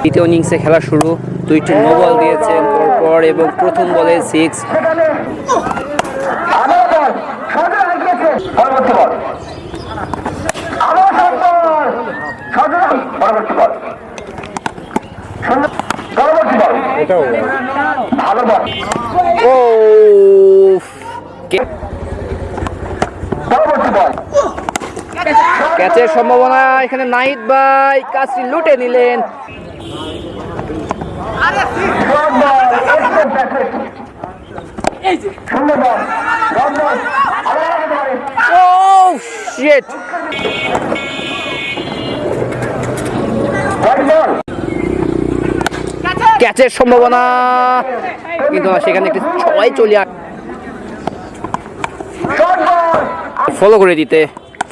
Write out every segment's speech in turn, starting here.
দ্বিতীয় ইনিংসে খেলা শুরু। দুইটি নো বল দিয়েছেন পরপর এবং প্রথম বলে সিক্স ভালো বল ও ক্যাচের সম্ভাবনা এখানে নাইট ভাই কাজটি লুটে নিলেন শট বল হোয়াইট বল ক্যাচের সম্ভাবনা। কিন্তু সেখানে একটি ছয় চলে আস ফলো করে দিতে।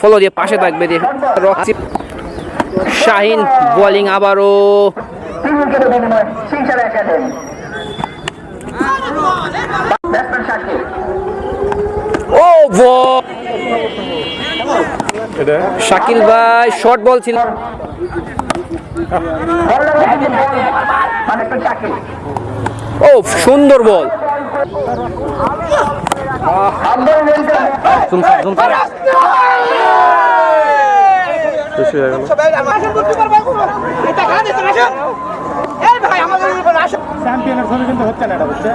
ফলো দিয়ে পাশে থাকবে শাহিন বোলিং আবারও। শাকিল ভাই শর্ট বল ছিল। মানে ও সুন্দর বল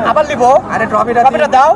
আবার লিবো আরে ট্রফিটা দাও।